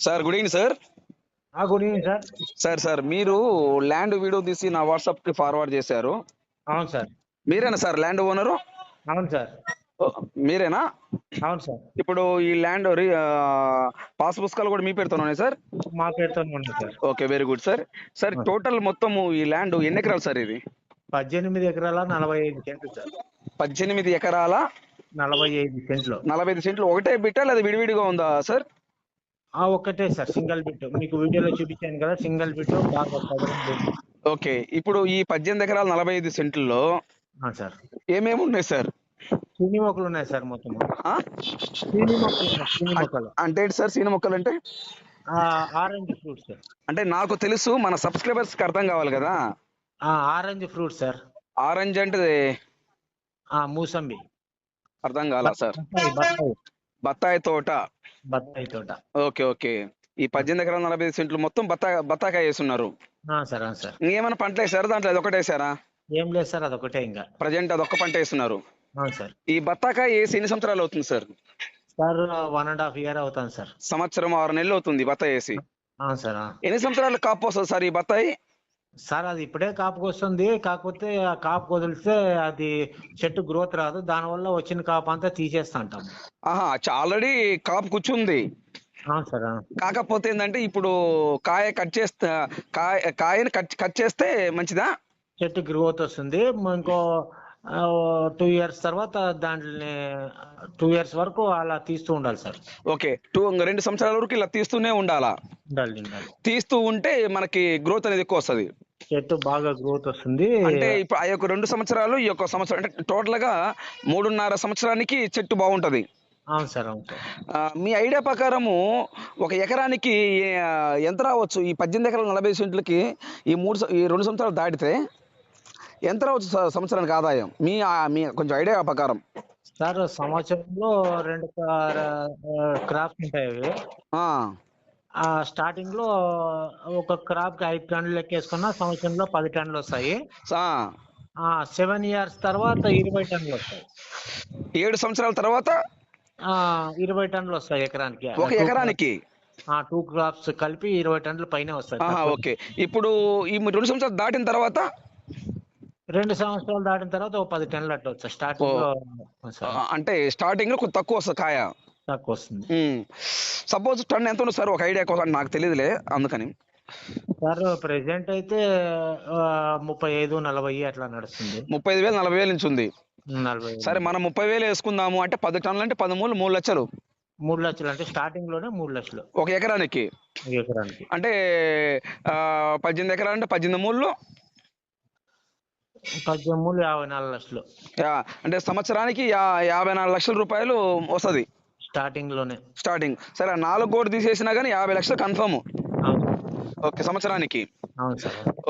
Sir good evening sir. ఆ, good evening sir. Sir sir మీరు land video తీసి నా వాట్సాప్కి ఫార్వర్డ్ చేశారు. అవును సార్. మీరేనా సార్ ల్యాండ్ ఓనరు? అవును సార్. మీరేనా? అవును సార్. ఇప్పుడు ఈ ల్యాండ్ పాస్ పుస్తకాలు కూడా మీ పేరుతో ఉన్నాయి సార్? మా ఉంది sir. Okay very good sir. Sir total మొత్తము ఈ ల్యాండ్ ఎన్ని ఎకరాలు సార్ ఇది? పద్దెనిమిది ఎకరాల నలభై ఐదు సెంట్లు సార్. పద్దెనిమిది ఎకరాల నలభై ఐదు సెంట్లు. నలభై ఐదు సెంట్లు. ఒకటే బిట్టా లేదా విడివిడిగా ఉందా సార్? ఆ ఒక్కటే సార్ సింగిల్ బిట్. మీకు వీడియోలో చూపించాను కదా సింగిల్ బిట్ బాగా ఓకే ఇప్పుడు ఈ పద్దెనిమిది ఎకరాల నలభై ఐదు సెంట్లలో సార్. ఏమేమి ఉన్నాయి సార్? చీని మొక్కలు ఉన్నాయి సార్ మొత్తం? చీని మొక్కలు చీని మొక్కలు. అంటే ఏంటి సార్ సీన మొక్కలు అంటే? Orange fruit sir. అంటే నాకు తెలుసు మన సబ్స్క్రైబర్స్కి అర్థం కావాలి కదా? Orange fruit sir. ఆరెంజ్ అంటే మూసంబి. అర్థం కాలా సార్? బత్తాయి తోట. బత్తాయి తోట. Okay okay. ఈ పద్దెనిమిది ఎకరాల నలభై ఐదు సెంట్లు మొత్తం బత్తా బత్తాకాయ వేస్తున్నారు. సార్ అవును సార్. ఇంకేమైనా పంటలు వేసారా దాంట్లో అది ఒకటి వేసారా ఏం లేదు సార్ అదొకటే ఇంకా. ప్రజెంట్ అది ఒక్క పంట వేస్తున్నారు. అవును సార్. ఈ బత్తాకాయ వేసి ఎన్ని సంవత్సరాలు అవుతుంది sir? Sir one and half year అవుతాను సార్. సంవత్సరం ఆరు నెలలు అవుతుంది బత్తాయి వేసి. అవును సార్ ఆ. ఎన్ని సంవత్సరాలు కాపు వస్తుంది సార్ ఈ బత్తాయి? సార్ అది ఇప్పుడే కాపుకి వస్తుంది. కాకపోతే ఆ కాపు వదిలితే అది చెట్టు గ్రోత్ రాదు. దానివల్ల వచ్చిన కాపు అంతా తీసేస్తా అంటాం ఆహా ఆల్రెడీ కాపు కూర్చుంది. అవును సార్. కాకపోతే ఏంటంటే ఇప్పుడు కాయ కట్ చేస్తే కాయ కాయని కట్ కట్ చేస్తే మంచిదా? చెట్టు గ్రోత్ వస్తుంది. ఇంకో టూ ఇయర్స్ తర్వాత దాంట్ని టూ ఇయర్స్ వరకు అలా తీస్తూ ఉండాలి సార్. ఓకే. టూ రెండు సంవత్సరాల వరకు ఇలా తీస్తూనే ఉండాలి. తీస్తూ ఉంటే మనకి గ్రోత్ అనేది ఎక్కువ వస్తుంది. చెట్టు బాగా గ్రోత్ వస్తుంది. అంటే ఇప్పుడు ఆ యొక్క రెండు సంవత్సరాలు ఈ యొక్క సంవత్సరం అంటే టోటల్గా మూడున్నర సంవత్సరానికి చెట్టు బాగుంటది. అవును సార్ అవును సార్. ఆ, మీ ఐడియా ప్రకారము ఒక ఎకరానికి ఆ, ఎంత రావచ్చు? ఈ పద్దెనిమిది ఎకరాల నలభై సెంట్లకి ఈ మూడు సం- ఈ రెండు సంవత్సరాలు దాటితే ఎంత రావచ్చు స- సంవత్సరానికి ఆదాయం? మీ ఆ, మీ కొంచెం ఐడియా ప్రకారం. సార్ సంవత్సరంలో రెండు క్రాప్స్ ఉంటాయి అవి. ఆ, ఆ. స్టార్టింగ్లో ఒక క్రాప్కి ఐదు టన్నులు లెక్కేసుకున్నా సంవత్సరంలో పది టన్నులు వస్తాయి. సెవెన్ ఇయర్స్ తర్వాత ఇరవై టన్నులు వస్తాయి. ఏడు సంవత్సరాల తర్వాత? ఆ ఇరవై టన్నులు వస్తాయి ఎకరానికి. ఒక ఎకరానికి? ఆ టూ క్రాప్స్ కలిపి ఇరవై టన్నులు పైన వస్తాయి. ఓకే. ఇప్పుడు ఈ రెండు సంవత్సరాలు దాటిన తర్వాత? రెండు సంవత్సరాలు దాటిన తర్వాత ఒక పది టన్నులు అట్లా వస్తాయి. స్టార్టింగ్ అంటే స్టార్టింగ్లో తక్కువ వస్తుంది కాయ. తక్కువ వస్తుంది. సపోజ్ టన్ ఎంత ఉంది సార్ ఒక ఐడియా కోసం నాకు తెలియదులే అందుకని. సార్ ప్రెసెంట్ అయితే ముప్పై ఐదు నలభై అట్లా నడుస్తుంది. ముప్పై ఐదు వేలు నలభై వేలు నుంచి ఉంది. సరే మనం ముప్పై వేలు వేసుకుందాము అంటే పది టన్నులు అంటే పదమూడు మూడు లక్షలు. మూడు లక్షలు అంటే స్టార్టింగ్లోనే మూడు లక్షలు. ఒక ఎకరానికి. అంటే పద్దెనిమిది ఎకరాలు అంటే పద్దెనిమిది మూడు పద్దెనిమిది మూడు యాభై నాలుగు లక్షలు. అంటే సంవత్సరానికి యాభై నాలుగు లక్షల రూపాయలు వస్తుంది. స్టార్టింగ్లోనే. స్టార్టింగ్. సరే నాలుగు కోటి తీసేసినా కానీ యాభై లక్షలు కన్ఫర్మ్. ఓకే సంవత్సరానికి?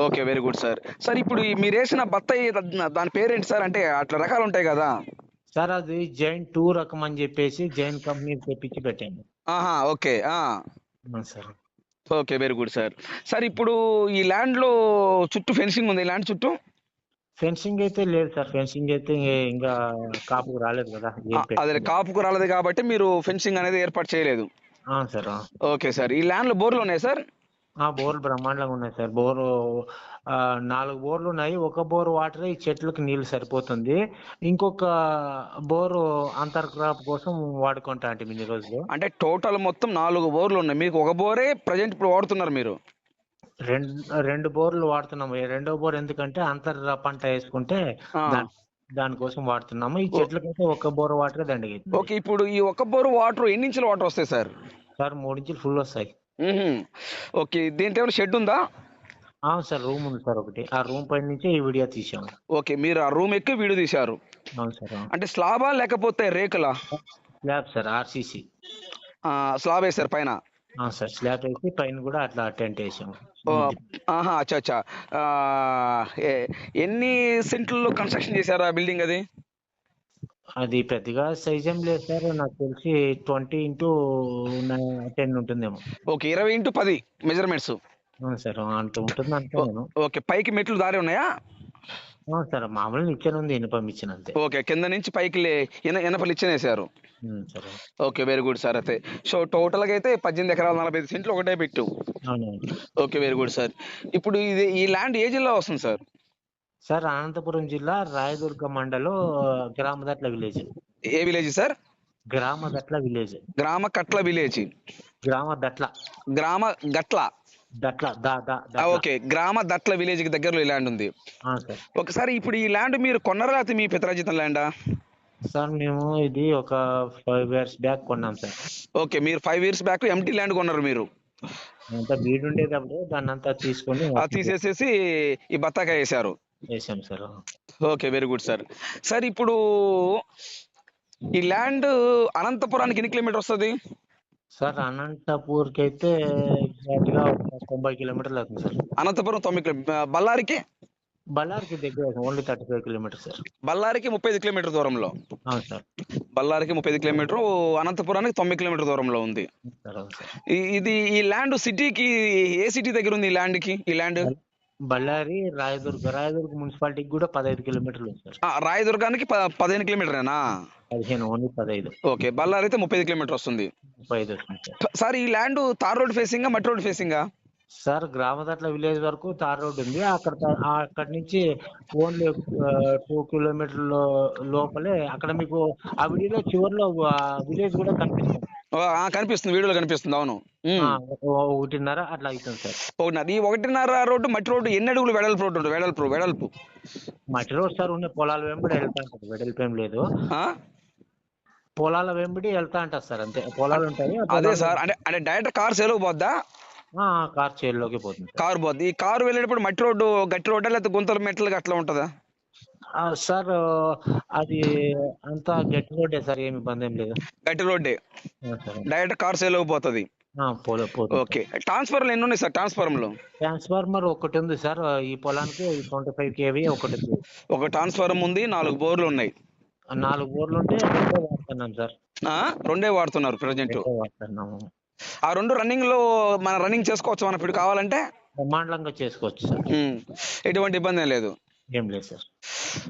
Okay very good sir. Sir ఇప్పుడు మీరు వేసిన బత్తాయి దాని పేరేంటి సార్? అంటే అట్లా రకాలు ఉంటాయి కదా. సార్ అది జైన్ టూ రకం అని చెప్పేసి జైన్ కంపెనీ తెప్పించి పెట్టాను. ఆహా okay sir. Okay very good sir. Sir ఇప్పుడు ఈ ల్యాండ్లో చుట్టూ ఫెన్సింగ్ ఉంది. ల్యాండ్ చుట్టూ? ఫెన్సింగ్ అయితే లేదు సార్. ఫెన్సింగ్ అయితే ఇంక- కాపుకు రాలేదు కదా. అదే. కాపుకు రాలేదు కాబట్టి మీరు ఫెన్సింగ్ అనేది ఏర్పాటు చేయలేదు. సార్. Okay sir. ఈ ల్యాండ్లో బోర్లు ఉన్నాయి సార్? ఆ బోర్లు బ్రహ్మాండంగా ఉన్నాయి సార్. బోరు నాలుగు బోర్లు ఉన్నాయి. ఒక బోర్ వాటర్ ఈ చెట్లకు నీళ్ళు సరిపోతుంది. ఇంకొక బోరు అంతర్ క్రాప్ కోసం వాడుకుంటా అంటే ఇన్ని రోజులు అంటే టోటల్ మొత్తం నాలుగు బోర్లు ఉన్నాయి. మీకు ఒక బోరే ప్రజెంట్ ఇప్పుడు వాడుతున్నారు మీరు? రెండు రెండు బోర్లు వాడుతున్నాము. రెండో బోర్ ఎందుకంటే అంతర్ పంట వేసుకుంటే దానికోసం వాడుతున్నాము. ఈ చెట్లకైతే ఒక బోర్ వాటర్ దండగైతుంది ఓకే ఇప్పుడు ఈ ఒక్క బోర్ వాటర్ ఎన్ని ఇంచుల వాటర్ వస్తాయి సార్? సార్ మూడు ఇంచులు ఫుల్ వస్తాయి. ఓకే దీంట్లో ఏమైనా షెడ్ ఉందా? అవును సార్ రూమ్ ఉంది సార్ ఒకటి. ఆ రూమ్ పైన నుంచే ఈ వీడియో తీసాము ఓకే మీరు ఆ రూమ్ ఎక్కి వీడియో తీశారు. అవును సార్. అంటే స్లాబా లేకపోతే రేకులా? Slab sir RCC. స్లాబ్ వేశారు పైన. సార్. స్లాబ్ వేసి పైన కూడా అట్లా టెంట్ వేసాము ఓ, ఆహా అచ్చా అచ్చా. ఎన్ని సెంట్లలో కన్స్ట్రక్షన్ చేశారు ఆ బిల్డింగ్ అది? అది పెద్దగా సైజ్ ఏం లేదు సార్. నాకు తెలిసి ట్వంటీ ఇంటూ టెన్ ఉంటుందేమో. ఓకే ఇరవై ఇంటూ పది మెజర్మెంట్స్. సార్ అంత ఉంటుంది ఓకే పైకి మెట్లు దారి ఉన్నాయా? సార్ మామూలు నిచ్చెన ఉంది ఇనుప మిచ్చిన అంతే. ఓకే కింద నుంచి పైకి లే ఎన ఎనపలు ఇచ్చేసారు ఉమ్, సరే. ఓకే వెరీ గుడ్ సార్ అయితే. సో టోటల్గా అయితే పద్దెనిమిది ఎకరాల నలభై ఐదు సెంట్లు ఒకటే పెట్టు. Okay very good sir. ఇప్పుడు ఇది ఈ ల్యాండ్ ఏ జిల్లా వస్తుంది సార్? సార్ అనంతపురం జిల్లా రాయదుర్గ మండలం గ్రామదట్ల విలేజ్. ఏ village sir? Gramadatla village. Gramakatla village. గ్రామ దట్ల. గ్రామ గట్ల. ఓకే. గ్రామ దట్ల విలేజ్కి దగ్గరలో ఈ ల్యాండ్ ఉంది. ఒకసారి ఇప్పుడు ఈ ల్యాండ్ మీరు కొన్నారా మీ పితరాజితం ల్యాండా? సార్ మేము ఇది ఒక ఫైవ్ ఇయర్స్ బ్యాక్ కొన్నాం సార్. ఓకే. మీరు five years back empty land కొన్నారు మీరు. అంతా బీడు ఉండేటప్పుడు దాన్ని అంతా తీసుకొని తీసేసేసి ఈ బత్తాకాయ వేశారు. వేసాం sir. Okay very good sir. Sir ఇప్పుడు ఈ ల్యాండ్ అనంతపురానికి ఎన్ని కిలోమీటర్ వస్తుంది? సార్ అనంతపూర్కి అయితే ఎగ్జాక్ట్గా ఒక తొంభై కిలోమీటర్లు అవుతుంది సార్. అనంతపురం తొమ్మిది కిలో బళ్ళారికి? బళ్ళారికి దగ్గర only thirty five kilometres sir. బళ్ళారికి ముప్పై ఐదు కిలోమీటర్ దూరంలో? అవును సార్. బళ్ళారికి ముప్పై ఐదు కిలోమీటర్ అనంతపురానికి తొమ్మిది కిలోమీటర్ దూరంలో ఉంది. సార్ అవును సార్. ఈ- ఇది ఈ ల్యాండ్ సిటీకి ఏ సిటీ దగ్గర ఉంది ఈ ల్యాండ్కి? ఈ ల్యాండ్? బళ్ళారి రాయదుర్గ. రాయదుర్గ మున్సిపాలిటీకి కూడా పదహైదు కిలోమీటర్లు ఉంది సార్. ఆ, రాయదుర్గానికి ప పదిహేను కిలోమీటరేనా? పదిహేను ఓన్లీ పదహైదు. ఓకే బళ్ళారి అయితే ముప్పై కిలోమీటర్ వస్తుంది. ముప్పై ఐదు వస్తుంది సార్. సార్ ఈ ల్యాండ్ తార్ రోడ్ ఫేసింగా మట్టి రోడ్ ఫేసింగా? సార్ గ్రామదట్ల విలేజ్ వరకు తార్ రోడ్ ఉంది. అక్కడ త- ఆ అక్కడ నుంచి ఓన్లీ టూ కిలోమీటర్ల లోపలే అక్కడ మీకు ఆ వీడియోలో చివరిలో విలేజ్ కూడా కనిపిస్తుంది. కనిపిస్తుంది వీడియోలో కనిపిస్తుంది అవును. ఒకటిన్నర అట్లా అవుతుంది సార్. ఒకటిన్నర ఈ ఒకటిన్నర రోడ్డు మట్టి రోడ్డు ఎన్ని అడుగులు వెడల్పు రోడ్డు ఉంటుంది? వెడల్పు వెడల్పు. మట్టి రోడ్ సార్ ఉన్న పొలాల వెంబడి వెళ్తా ఉంటుంది వెడల్పు ఏం లేదు? పొలాల వెంబడి వెళ్తా అంటారు సార్ అంతే. పొలాలు ఉంటాయి అదే సార్ అంటే అంటే డైరెక్ట్ కార్ సేలోకి పోద్దా? కార్ చేరులోకి పోతుంది కారు పోద్ది. ఈ కారు వెళ్ళేటప్పుడు మట్టి రోడ్డు గట్టి రోడ్డా లేకపోతే గుంతలు మెట్లు అట్లా ఉంటుందా? సార్ అది అంతా గట్టి రోడ్డే సార్ ఏమి ఇబ్బంది ఏం లేదు. గట్టి రోడ్డే. డైరెక్ట్ కార్ సేలోకి పోతుంది ఆ, పోలే పోతుంది ఓకే. ట్రాన్స్ఫర్లు ఎన్ని ఉన్నాయి సార్ ట్రాన్స్ఫార్మర్లు ట్రాన్స్ఫార్మర్ ఒకటి ఉంది సార్ ఈ పొలానికి ట్వంటీ ఫైవ్ కేవీ ఒకటి ఉంది. ఒక ట్రాన్స్ఫార్మర్ ఉంది నాలుగు బోర్లు ఉన్నాయి. నాలుగు బోర్లు ఉంటే రెండే వాడుతున్నాం సార్? రెండే వాడుతున్నారు ప్రజెంట్. ఆ రెండు రన్నింగ్లో మన రన్నింగ్ చేసుకోవచ్చు మనం ఇప్పుడు కావాలంటే? బ్రహ్మాండంగా చేసుకోవచ్చు సార్. ఎటువంటి ఇబ్బంది లేదు. ఏం లేదు సార్.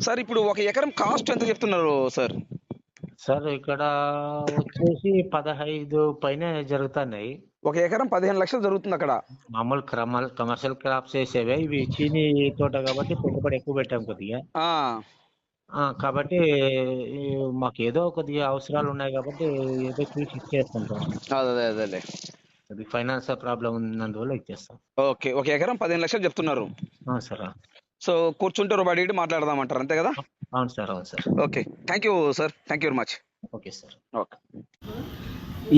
సార్ ఇప్పుడు ఒక ఎకరం కాస్ట్ ఎంత చెప్తున్నారు సార్? సార్ ఇక్కడ వచ్చేసి పదహైదు పైన జరుగుతున్నాయి. ఒక ఎకరం పదిహేను లక్షలు జరుగుతుంది అక్కడ. మామూలు క్రమ కమర్షియల్ క్రాప్స్ వేసేవే ఇవి చీనీ తోట కాబట్టి పెట్టుబడి ఎక్కువ పెట్టాం కొద్దిగా. కాబట్టి మాకు ఏదో కొద్దిగా అవసరాలు ఉన్నాయి కాబట్టి ఏదో చూసి ఇచ్చేస్తాం అదే అదే అదే ఫైనాన్షియల్ ప్రాబ్లం ఉన్నందువల్ల ఇచ్చేస్తాం. ఓకే ఒక ఎకరం పదిహేను లక్షలు చెప్తున్నారు. సార్ సో కూర్చుంటే రూపాయి ఇటు మాట్లాడదామంటారు అంతే కదా? అవును సార్ అవును sir. Okay. Thank you sir thank you very much okay sir. Okay.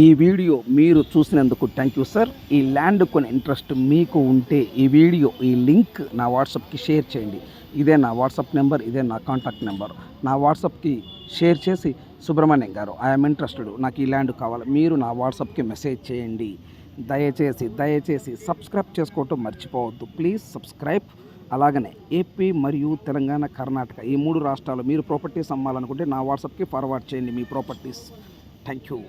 ఈ వీడియో మీరు చూసినందుకు థ్యాంక్ యూ సార్ ఈ ల్యాండ్ కొని ఇంట్రెస్ట్ మీకు ఉంటే ఈ వీడియో ఈ లింక్ నా వాట్సాప్కి షేర్ చేయండి. ఇదే నా వాట్సాప్ నెంబర్ ఇదే నా కాంటాక్ట్ నెంబర్ నా వాట్సాప్కి షేర్ చేసి సుబ్రహ్మణ్యం గారు ఐఎమ్ ఇంట్రెస్టెడ్ నాకు ఈ ల్యాండ్ కావాలి. మీరు నా వాట్సాప్కి మెసేజ్ చేయండి. దయచేసి దయచేసి సబ్స్క్రైబ్ చేసుకోవటం మర్చిపోవద్దు. ప్లీజ్ సబ్స్క్రైబ్ అలాగనే ఏపీ మరియు తెలంగాణ కర్ణాటక ఈ మూడు రాష్ట్రాలు మీరు ప్రాపర్టీస్ అమ్మాలనుకుంటే నా వాట్సాప్కి ఫార్వర్డ్ చేయండి మీ ప్రాపర్టీస్ థ్యాంక్ యూ